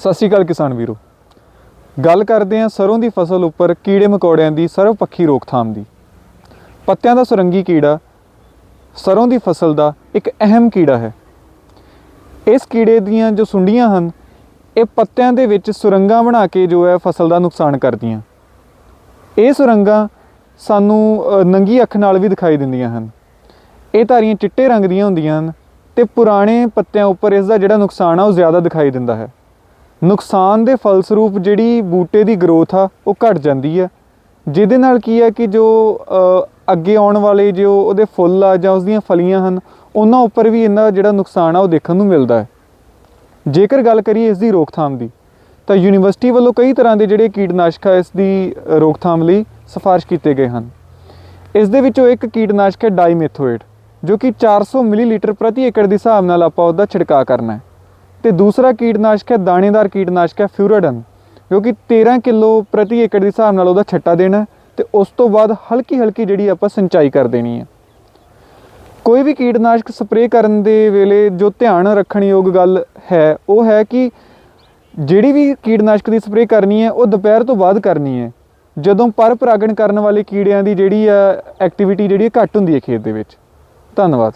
ਸਤਿ ਸ਼੍ਰੀ ਅਕਾਲ ਕਿਸਾਨ ਵੀਰੋ। ਗੱਲ ਕਰਦੇ ਹਾਂ ਸਰੋਂ ਦੀ ਫਸਲ ਉੱਪਰ ਕੀੜੇ ਮਕੌੜਿਆਂ ਦੀ ਸਰਵਪੱਖੀ ਰੋਕਥਾਮ ਦੀ। ਪੱਤਿਆਂ ਦਾ ਸੁਰੰਗੀ ਕੀੜਾ ਸਰੋਂ ਦੀ ਫਸਲ ਦਾ ਇੱਕ ਅਹਿਮ ਕੀੜਾ ਹੈ। ਇਸ ਕੀੜੇ ਦੀਆਂ ਜੋ ਸੁੰਡੀਆਂ ਹਨ, ਇਹ ਪੱਤਿਆਂ ਦੇ ਵਿੱਚ ਸੁਰੰਗਾਂ ਬਣਾ ਕੇ ਜੋ ਹੈ ਫਸਲ ਦਾ ਨੁਕਸਾਨ ਕਰਦੀਆਂ। ਇਹ ਸੁਰੰਗਾਂ ਸਾਨੂੰ ਨੰਗੀ ਅੱਖ ਨਾਲ ਵੀ ਦਿਖਾਈ ਦਿੰਦੀਆਂ ਹਨ। ਇਹ ਧਾਰੀਆਂ ਚਿੱਟੇ ਰੰਗ ਦੀਆਂ ਹੁੰਦੀਆਂ ਹਨ ਤੇ ਪੁਰਾਣੇ ਪੱਤਿਆਂ ਉੱਪਰ ਇਸ ਦਾ ਜਿਹੜਾ ਨੁਕਸਾਨ ਆ ਉਹ ਜ਼ਿਆਦਾ ਦਿਖਾਈ ਦਿੰਦਾ ਹੈ। ਨੁਕਸਾਨ ਦੇ ਫਲਸਰੂਪ ਜਿਹੜੀ ਬੂਟੇ ਦੀ ਗਰੋਥ ਆ, ਉਹ ਘਟ ਜਾਂਦੀ ਆ। ਜਿਹਦੇ ਨਾਲ ਕੀ ਆ ਕਿ ਜੋ ਅੱਗੇ ਆਉਣ ਵਾਲੇ ਜੋ ਉਹਦੇ ਫੁੱਲ ਆ ਜਾਂ ਉਸ ਦੀਆਂ ਫਲੀਆਂ ਹਨ, ਉਹਨਾਂ ਉੱਪਰ ਵੀ ਇਹਨਾਂ ਜਿਹੜਾ ਨੁਕਸਾਨ ਆ, ਉਹ ਦੇਖਣ ਨੂੰ ਮਿਲਦਾ ਹੈ। ਜੇਕਰ ਗੱਲ ਕਰੀਏ ਇਸ ਦੀ ਰੋਕਥਾਮ ਦੀ, ਤਾਂ ਯੂਨੀਵਰਸਿਟੀ ਵੱਲੋਂ ਕਈ ਤਰ੍ਹਾਂ ਦੇ ਜਿਹੜੇ ਕੀਟਨਾਸ਼ਕ ਆ, ਇਸ ਦੀ ਰੋਕਥਾਮ ਲਈ ਸਿਫਾਰਿਸ਼ ਕੀਤੇ ਗਏ ਹਨ। ਇਸ ਦੇ ਵਿੱਚੋਂ ਇੱਕ ਕੀਟਨਾਸ਼ਕ ਹੈ ਡਾਈਮੇਥੋਏਟ, ਜੋ ਕਿ 400 ਮਿਲੀਲੀਟਰ ਪ੍ਰਤੀ ਏਕੜ ਦੇ ਹਿਸਾਬ ਨਾਲ ਆਪਾਂ ਉਹਦਾ ਛਿੜਕਾਅ ਕਰਨਾ ਹੈ। ਤੇ ਦੂਸਰਾ ਕੀਟਨਾਸ਼ਕ ਹੈ, ਦਾਣੇਦਾਰ ਕੀਟਨਾਸ਼ਕ ਹੈ, ਫਿਊਰਾਡਨ, ਜੋ ਕਿ 13 ਕਿਲੋ ਪ੍ਰਤੀ ਏਕੜ ਦੇ ਹਿਸਾਬ ਨਾਲ ਉਹਦਾ ਛੱਟਾ ਦੇਣਾ ਹੈ ਤੇ ਉਸ ਤੋਂ ਬਾਅਦ ਹਲਕੀ ਹਲਕੀ ਜਿਹੜੀ ਆਪਾਂ ਸਿੰਚਾਈ ਕਰ ਦੇਣੀ ਹੈ। ਕੋਈ ਵੀ ਕੀਟਨਾਸ਼ਕ ਸਪਰੇਅ ਕਰਨ ਦੇ ਵੇਲੇ ਜੋ ਧਿਆਨ ਰੱਖਣ ਯੋਗ ਗੱਲ ਹੈ, ਉਹ ਹੈ ਕਿ ਜਿਹੜੀ ਵੀ ਕੀਟਨਾਸ਼ਕ ਦੀ ਸਪਰੇਅ ਕਰਨੀ ਹੈ, ਉਹ ਦੁਪਹਿਰ ਤੋਂ ਬਾਅਦ ਕਰਨੀ ਹੈ। ਜਦੋਂ ਪਰ ਪਰਾਗਣ ਕਰਨ ਵਾਲੇ ਕੀੜਿਆਂ ਦੀ ਜਿਹੜੀ ਆ ਐਕਟੀਵਿਟੀ ਜਿਹੜੀ ਹੈ, ਘੱਟ ਹੁੰਦੀ ਹੈ ਖੇਤ ਦੇ ਵਿੱਚ। ਧੰਨਵਾਦ।